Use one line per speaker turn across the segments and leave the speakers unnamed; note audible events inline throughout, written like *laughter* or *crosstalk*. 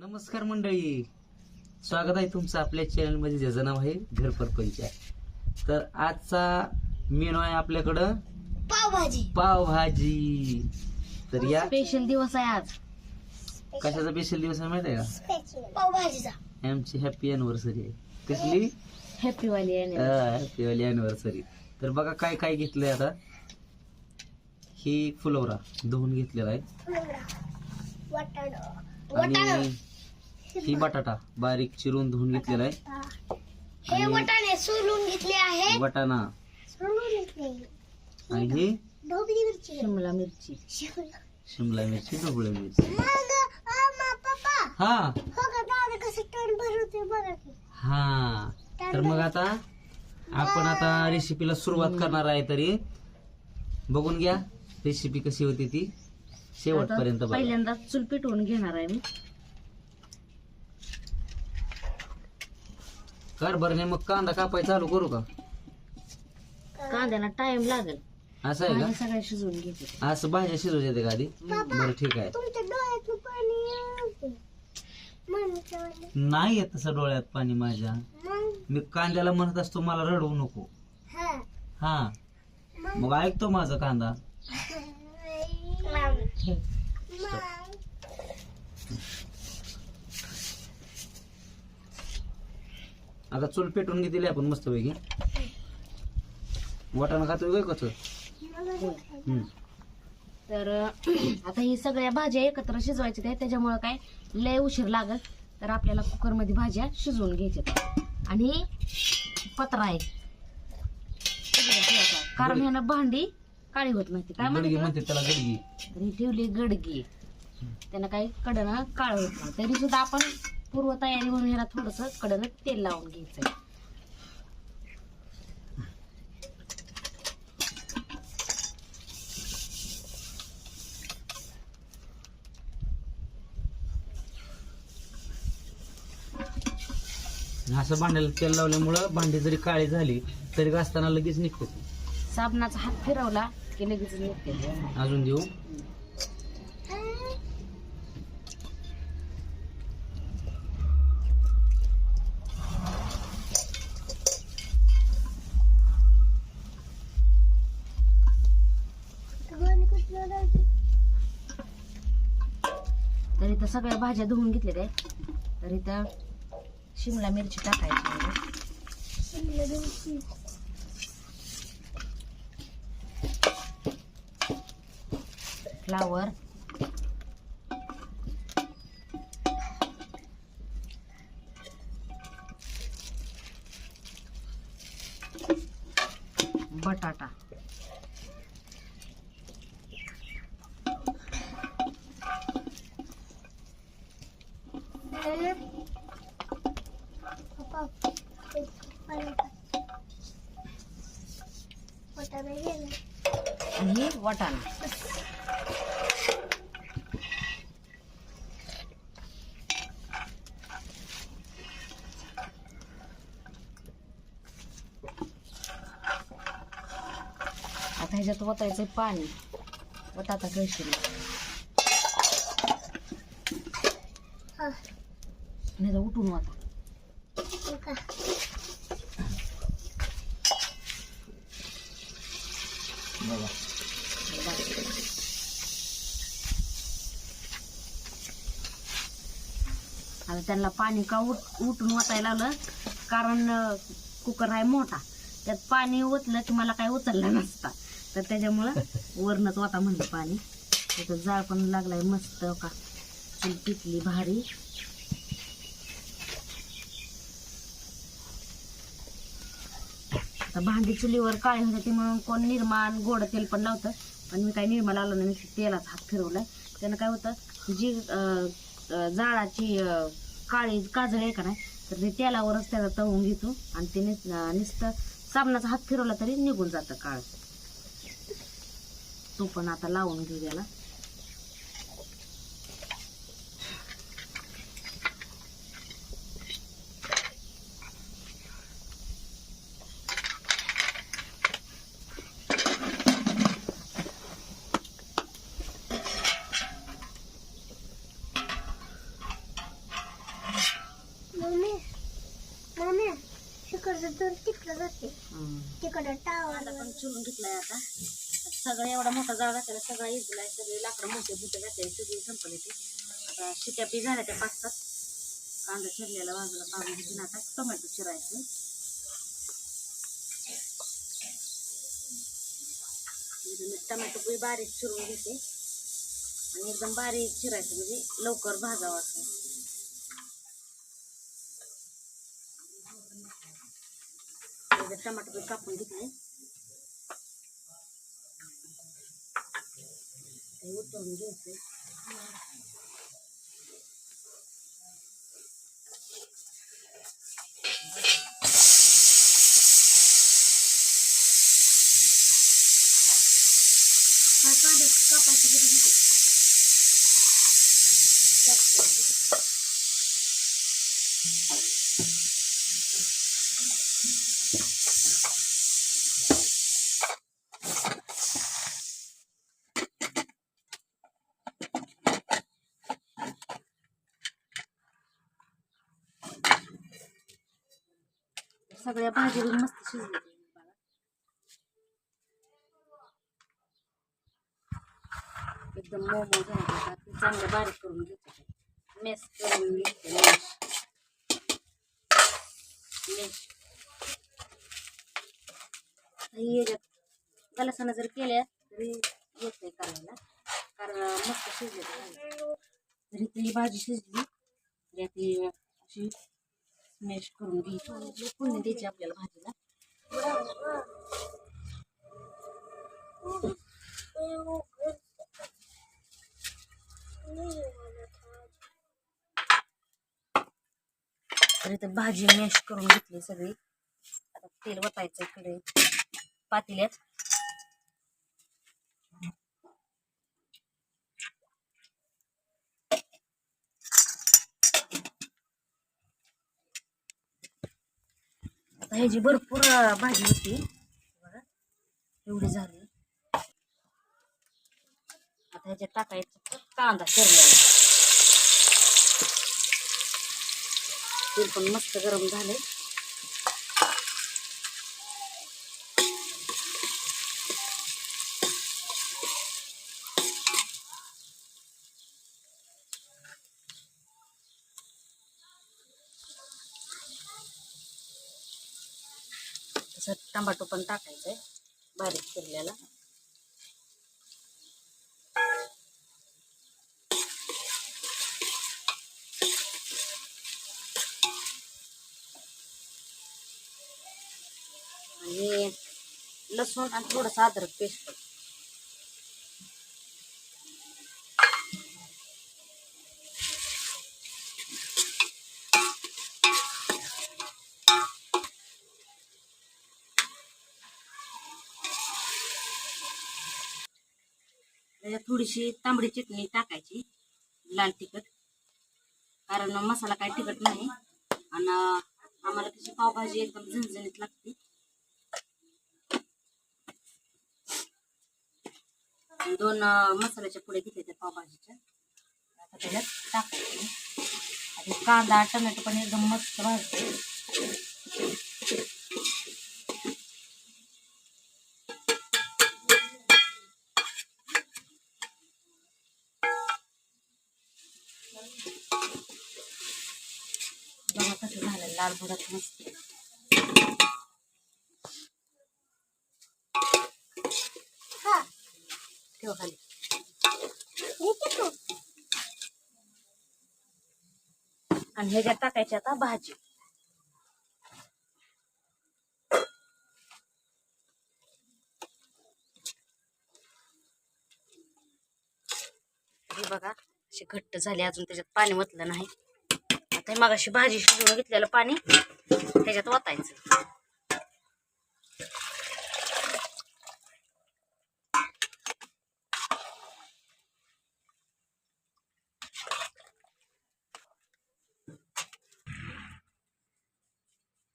नमस्कार मंडळी. स्वागत आहे तुमचं आपल्या चॅनलमध्ये ज्याचं नाव आहे घर परपंच तर आजचा मेनू आहे आपल्याकडं
पावभाजी.
पावभाजी. तर या
स्पेशल दिवस आहे आज.
कशाचा स्पेशल दिवस आहे माहिती आहे
पावभाजीचा.
का आमची हॅपी अॅनिव्हर्सरी आहे. कसली?
हॅपी वाली आहे
हॅपी वाली अॅनिव्हर्सरी तर बघा काय काय घेतलंय आता. ही फुलवरा धुवून घेतलेला आहे.
वाटाण वाटाण.
आणि ही बटाटा बारीक चिरून धुवून घेतलेला आहे.
हे
आणि-
वाटाणे सोलून घेतले आहे
वटाणा.
सोलून घेतले.
आणि ही
ढोबळी मिरची.
शिमला मिरची.
शिमला. मिरची ढोबळी मिरची.
मग आम्हा पप्पा.
हा.
हो का दादा कसं टण भरवते बघा की.
हा. तर मग आता आपण आता रेसिपीला सुरुवात करणार आहे तरी. बघून घ्या. रेसिपी कशी होती ती. शेवटपर्यंत बघा.
पहिल्यांदा चूल पेटवून घेणार आहे मी.
कर भरणे मग कांदा कापाय चालू करू का?
कांद्याला टाइम लागेल.
असं आहे का?
सगळ्या शिजवून
असं भाज्या शिजवू येते का आधी? बरं ठीक आहे.
तुमच्या डोळ्यातून पाणी येते. म्हणून
नाही येत तसं डोळ्यात पाणी माझ्या.
मग?
मी कांद्याला म्हणत असतो मला रडवू नको.
हा.
हा. मग ऐकतो माझा कांदा. *laughs* आता चूल पेटून घेतली आपण मस्त पैकी वाटाणा खातोय काय कसं.
तर *clears throat* आता ही सगळ्या भाज्या एकत्र शिजवायच्या आहेत त्याच्यामुळे काय लय उशीर लागत तर आपल्याला कुकरमध्ये भाज्या शिजवून घ्यायच्या आणि पत्रा आहे. कारण ह्यानं भांडी काळी होत नाही काय म्हणते
त्याला गडगी.
ठेवली गडगी. त्यांना काही कडनं काळ होत नाही. तरी सुद्धा आपण पूर्व तयारी म्हणून ह्याला थोडस कडनं तेल लावून घ्यायचंय.
असं भांड्याला तेल लावल्यामुळं भांडी जरी काळी झाली तरी घासताना लगेच निघते
साबणाचा हात फिरवला की लगेच निघते.
अजून देऊ?
इथं सगळ्या भाज्या धुवून घेतलेल्या आहेत तर इथं शिमला मिरची टाकायची फ्लावर. बटाटा आणि वाटाणा. आता ह्याच्यात ओतायचं पाणी. बटाटा कळशील. नाही तर उठून वाता.
बघा
आता त्यांना पाणी का उठ उठून ओतायला लावलं कारण कुकर आहे मोठा. त्यात पाणी ओतलं की मला काय उचलला नसता. तर त्याच्यामुळं *laughs* वरणच ओता म्हणलं पाणी. त्याचं जाळ पण लागलाय मस्त का. चूल पिकली भारी. आता भांडी चुलीवर काळी होते ती म्हणून कोण निर्माण गोड तेल पण लावतं. पण मी काही निर्मा लावलं नाही तेलाचा हात फिरवलाय. त्यानं काय होतं जी जाळाची काळी काजळ आहे का नाही तर ते तेलावरच त्याला तळून घेतो आणि ते नुसतं साबणाचा हात फिरवला तरी निघून जातं काळ. तो पण आता लावून घेऊ त्याला
तर तिकडं जाते. तिकडं टावर
पण चिरून घेतलाय आता. सगळं एवढा मोठा जाळ घातलेला सगळा इजलाय सगळे लाकडं मोठे बुटे घातले सगळी संपले ते. आता शिट्या बी झाल्या त्या पाच सात. कांदा चिरलेला बाजूला काढून घेतून आता टोमॅटो चिरायचे. टोमॅटो बी बारीक चिरून घेते. आणि एकदम बारीक चिरायचं म्हणजे लवकर भाजावं असं. इथं टोमॅटो बी कापून घेतले ते उतरून घ्यायचे काय कांदे कापायचे सगळ्या भाज्या बी मस्त शिजल्या एकदम चांगलं बारीक करून मेस करून गलसानं जर केल्या तरी करायला. कारण मस्त शिजले जरी ती भाजी शिजली. तरी अशी स्मॅश करून घ्यायची. पुण्य द्यायची आपल्याला भाजीला. तर इथं भाजी मॅश करून घेतली सगळी. आता तेल वतायचं इकडे. पातेल्यात. आता ह्याची भरपूर भाजी होती. बघा एवढी झाली. आता ह्याच्यात टाकायचं कांदा चिरलेला तेल पण मस्त गरम झाले थोडंसं टमाटो पण टाकायचंय बारीक चिरलेला. आणि लसूण आणि थोडंसं अद्रक पेस्ट. थोडीशी तांबडी चटणी टाकायची लाल तिखट. कारण मसाला काही तिखट नाही. आणि आम्हाला कशी पावभाजी एकदम झणझणीत लागते. दोन मसाल्याच्या पुढे घेतले त्या पावभाजीच्या. आता त्याच्यात टाकायची आणि कांदा टोमॅटो पण एकदम मस्त भाजते. लाल मस्त
हा.
ठेव खाली. आणि ह्याच्यात टाकायची आता भाजी. बघा अशी घट्ट झाली अजून त्याच्यात पाणी ओतलं नाही. आता हे मगाशी भाजी शिजवून घेतलेलं पाणी त्याच्यात वाटायचं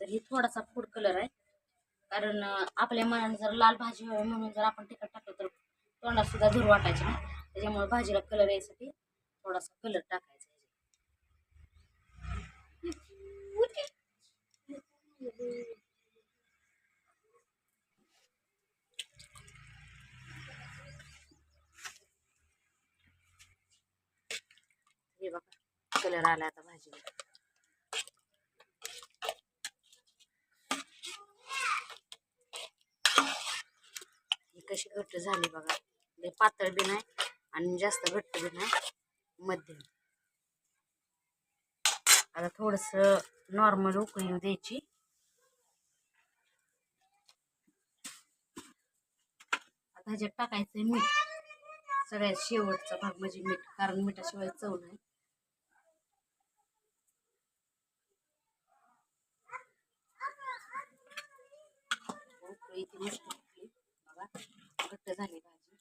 तर हे थोडासा फूड कलर आहे. कारण आपल्या मनाने जर लाल भाजी हवी म्हणून जर आपण तिखट टाकलं तर तोंडात सुद्धा धूर वाटायचे ना. त्याच्यामुळे भाजीला कलर यायसाठी थोडासा कलर टाकायचा. हे बघा कलर आला आता भाजी कशी घट्ट झाली बघा. लय पातळ बी नाही आणि जास्त घट्ट बी नाही. मध्यम. आता थोडस नॉर्मल उकळी द्यायची. आता ह्याच्यात आहे मीठ. सगळ्यात शेवटचा भाग म्हणजे मीठ कारण मिठाशिवाय चव नाही. उकळी मस्त बघा घट्ट झाली भाजी.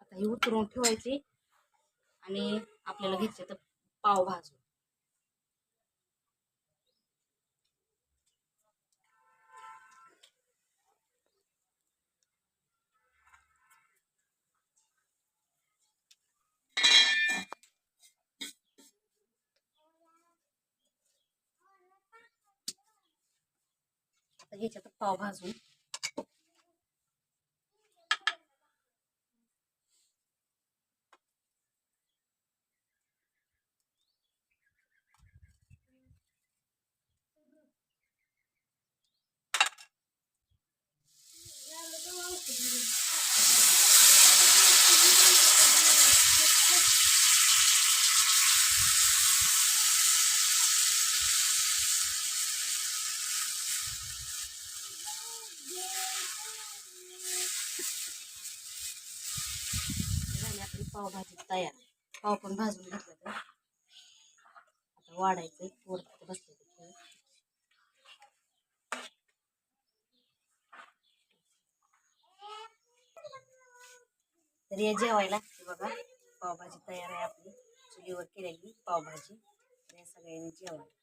आता ही उतरून ठेवायची आणि आपल्याला घ्यायचे तर पाव भाजून. आता घ्यायच्या पाव भाजून. आणि आपली पावभाजी तयार. पाव पण भाजून घेतलं तर आता वाढायचं पोर तिथं बसले तर या जेवायला लागते बघा. पावभाजी तयार आहे आपली. चुलीवर केलेली पावभाजी. या सगळ्यांनी जेवायला